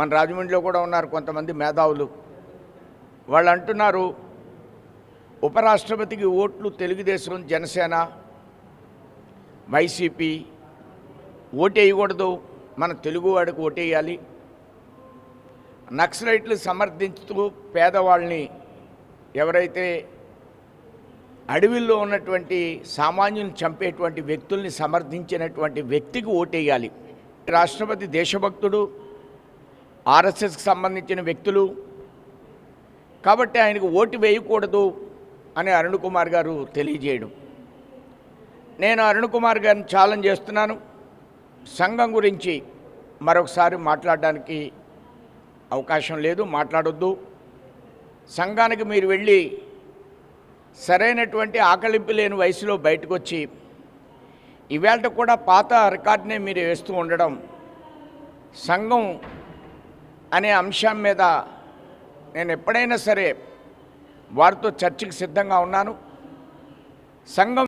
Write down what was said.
మన రాజమండ్రిలో కూడా ఉన్నారు కొంతమంది మేధావులు. వాళ్ళు అంటున్నారు ఉపరాష్ట్రపతికి ఓట్లు తెలుగుదేశం జనసేన వైసీపీ ఓటేయకూడదు. మన తెలుగువాడికి ఓటేయాలి. నక్సలైట్లు సమర్థించుతూ పేదవాళ్ళని ఎవరైతే అడవిల్లో ఉన్నటువంటి సామాన్యులను చంపేటువంటి వ్యక్తుల్ని సమర్థించినటువంటి వ్యక్తికి ఓటేయాలి. రాష్ట్రపతి దేశభక్తుడు ఆర్ఎస్ఎస్కి సంబంధించిన వ్యక్తులు. కాబట్టి ఆయనకు ఓటు వేయకూడదు అని అరుణ్ కుమార్ గారు తెలియజేయడం. నేను అరుణ్ కుమార్ గారిని ఛాలెంజ్ చేస్తున్నాను. సంఘం గురించి మరొకసారి మాట్లాడడానికి అవకాశం లేదు మాట్లాడొద్దు. సంఘానికి మీరు వెళ్ళి సరైనటువంటి ఆకలింపు లేని వయసులో బయటకు వచ్చి ఇవాళ కూడా పాత రికార్డునే మీరు వేస్తూ ఉండడం సంఘం అనే అంశం మీద నేను ఎప్పుడైనా సరే వారితో చర్చకు సిద్ధంగా ఉన్నాను. సంఘం